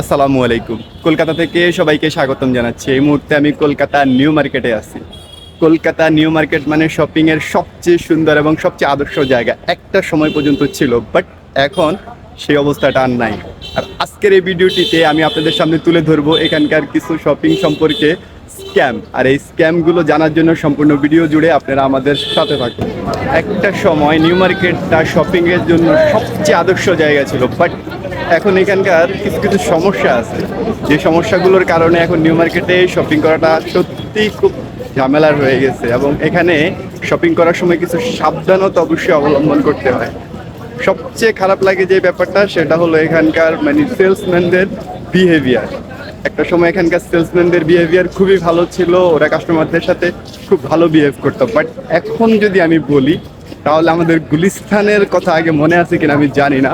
আসসালামু আলাইকুম। কলকাতা থেকে সবাইকে স্বাগতম জানাচ্ছি। এই মুহূর্তে আমি কলকাতা নিউ মার্কেটে আছি। কলকাতা নিউ মার্কেট মানে শপিং এর সবচেয়ে সুন্দর এবং সবচেয়ে আদর্শ জায়গা। একটা সময় পর্যন্ত ছিল বাট এখন সেই অবস্থাটা আর নাই। আর আজকের এই ভিডিওটিতে আমি আপনাদের সামনে তুলে ধরবো এখানকার কিছু শপিং সম্পর্কে স্ক্যাম আর এই স্ক্যামগুলো জানার জন্য সম্পূর্ণ ভিডিও জুড়ে আপনারা আমাদের সাথে থাকুন। একটা সময় নিউ মার্কেটটা শপিং এর জন্য সবচেয়ে আদর্শ জায়গা ছিল বাট এখন এখানকার কিছু কিছু সমস্যা আছে। যে সমস্যাগুলোর কারণে এখন নিউ মার্কেটে শপিং করাটা সত্যি খুব ঝামেলার হয়ে গেছে এবং এখানে শপিং করার সময় কিছু সাবধানতা অবশ্যই অবলম্বন করতে হয়। সবচেয়ে খারাপ লাগে যে ব্যাপারটা, সেটা হলো এখানকার মানে সেলসম্যানদের বিহেভিয়ার একটা সময় এখানকার সেলসম্যানদের বিহেভিয়ার খুবই ভালো ছিল, ওরা কাস্টমারদের সাথে খুব ভালো বিহেভ করতো। বাট এখন যদি আমি বলি, তাহলে আমাদের গুলিস্তানের কথা আগে মনে আছে কিনা আমি জানি না।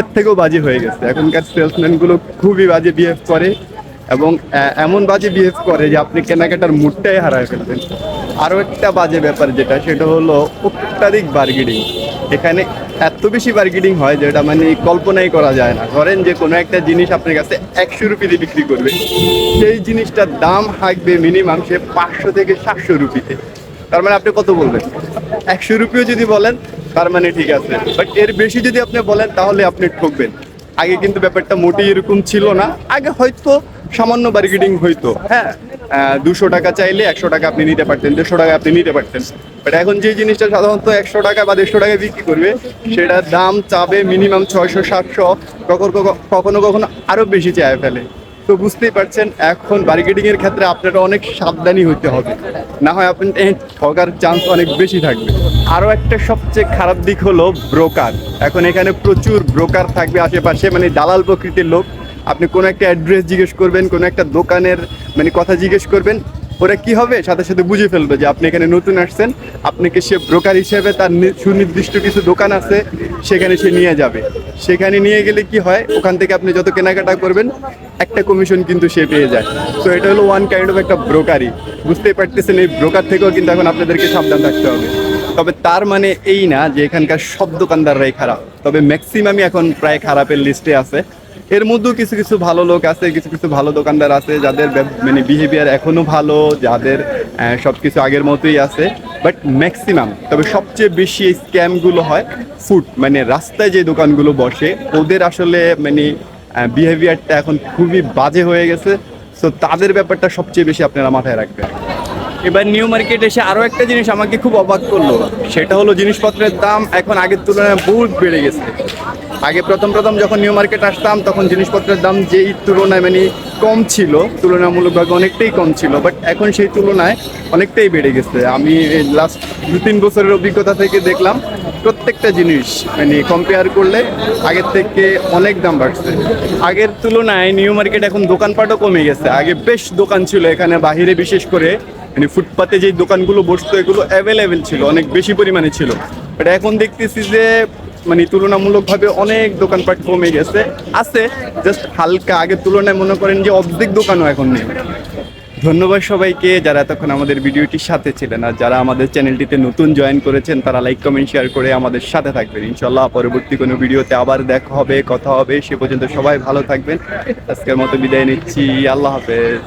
এর থেকেও বাজে হয়ে গেছে। এখনকার সেলসম্যানগুলো খুবই বাজে বিহেভ করে এবং এমন বাজে বিহেভ করে যে আপনি কেনাকাটার মুডটাই হারায় ফেলবেন। আরও একটা বাজে ব্যাপার যেটা, সেটা হলো অত্যাধিক বার্গেনিং এখানে এত বেশি বার্গেনিং হয় যেটা মানে কল্পনাই করা যায় না। ধরেন যে কোনো একটা জিনিস আপনার কাছে একশো রুপিতে বিক্রি করবে। সেই জিনিসটার দাম থাকবে মিনিমাম সে পাঁচশো থেকে সাতশো রুপিতে। তার মানে আপনি কত বলবেন? একশো রুপিও যদি বলেন তার মানে ঠিক আছে। বাট এর বেশি যদি আপনি বলেন, তাহলে আপনি ঠকবেন। আগে কিন্তু ব্যাপারটা মোটেই এরকম ছিল না। আগে হয়তো সামান্য বার্গেনিং হইতো। হ্যাঁ দুশো টাকা চাইলে একশো টাকা আপনি নিতে পারতেন, দেড়শো টাকা আপনি নিতে পারতেন। বাট এখন যে জিনিসটা সাধারণত একশো টাকা বা দেড়শো টাকায় বিক্রি করবে সেটার দাম চাবে মিনিমাম ছয়শো, সাতশো, কখনো কখনো আরও বেশি চায় ফেলে। তো বুঝতেই পারছেন, এখন বার্গেটিং এর ক্ষেত্রে আপনারা অনেক সাবধানী হতে হবে। না হয় আপনি ঠকার চান্স অনেক বেশি থাকবে। আরও একটা সবচেয়ে খারাপ দিক হলো ব্রোকার এখন এখানে প্রচুর ব্রোকার থাকবে আশেপাশে মানে দালাল প্রকৃতির লোক। আপনি কোনো একটা অ্যাড্রেস জিজ্ঞেস করবেন, কোনো একটা দোকানের মানে কথা জিজ্ঞেস করবেন, ওরা কি হবে? সাথে সাথে বুঝে ফেলবে যে আপনি এখানে নতুন আসছেন। আপনাকে সে ব্রোকার হিসেবে তার সুনির্দিষ্ট কিছু দোকান আছে, সেখানে সে নিয়ে যাবে। সেখানে নিয়ে গেলে কি হয়? ওখান থেকে আপনি যত কেনাকাটা করবেন, একটা কমিশন কিন্তু সে পেয়ে যায়। তো এটা হলো ওয়ান কাইন্ড অফ একটা ব্রোকারই বুঝতেই পারতেছেন, এই ব্রোকার থেকেও কিন্তু এখন আপনাদেরকে সাবধান থাকতে হবে। তবে তার মানে এই না যে এখানকার সব দোকানদাররাই খারাপ। তবে ম্যাক্সিমামই এখন প্রায় খারাপের লিস্টে আছে। এর মধ্যেও কিছু কিছু ভালো লোক আছে, কিছু কিছু ভালো দোকানদার আছে, যাদের মানে বিহেভিয়ার এখনও ভালো, যাদের সব কিছু আগের মতোই আছে। বাট ম্যাক্সিমাম, তবে সবচেয়ে বেশি এই স্ক্যামগুলো হয় ফুড মানে রাস্তায় যে দোকানগুলো বসে, ওদের আসলে মানে বিহেভিয়ারটা এখন খুবই বাজে হয়ে গেছে। সো তাদের ব্যাপারটা সবচেয়ে বেশি আপনারা মাথায় রাখবেন। এবার নিউ মার্কেট এসে আরও একটা জিনিস আমাকে খুব অবাক করল। সেটা হলো জিনিসপত্রের দাম এখন আগের তুলনায় বহুত বেড়ে গেছে। আগে প্রথম প্রথম যখন নিউ মার্কেট আসতাম, তখন জিনিসপত্রের দাম যেই তুলনায় মানে কম ছিল, তুলনামূলকভাবে অনেকটাই কম ছিল বাট এখন সেই তুলনায় অনেকটাই বেড়ে গেছে। আমি লাস্ট দু তিন বছরের অভিজ্ঞতা থেকে দেখলাম, প্রত্যেকটা জিনিস মানে কম্পেয়ার করলে আগের থেকে অনেক দাম বাড়ছে। আগের তুলনায় নিউ মার্কেট এখন দোকানপাটও কমে গেছে। আগে বেশ দোকান ছিল, এখানে বাহিরে বিশেষ করে মানে ফুটপাতে যে দোকানগুলো বসতো, এগুলো অ্যাভেলেবেল ছিল, অনেক বেশি পরিমাণে ছিল। বাট এখন দেখতেছি যে মানে তুলনামূলকভাবে অনেক দোকানপাট কমে গেছে। আছে জাস্ট হালকা আগের তুলনায় মনে করেন যে অর্ধেক দোকানও এখন নেই। ধন্যবাদ সবাইকে, যারা এতক্ষণ আমাদের ভিডিওটির সাথে ছিলেন। আর যারা আমাদের চ্যানেলটিতে নতুন জয়েন করেছেন, তারা লাইক কমেন্ট শেয়ার করে আমাদের সাথে থাকবেন। ইনশাল্লাহ পরবর্তী কোনো ভিডিওতে আবার দেখা হবে, কথা হবে। সে পর্যন্ত সবাই ভালো থাকবেন। আজকের মতো বিদায় নিচ্ছি। আল্লাহ হাফেজ।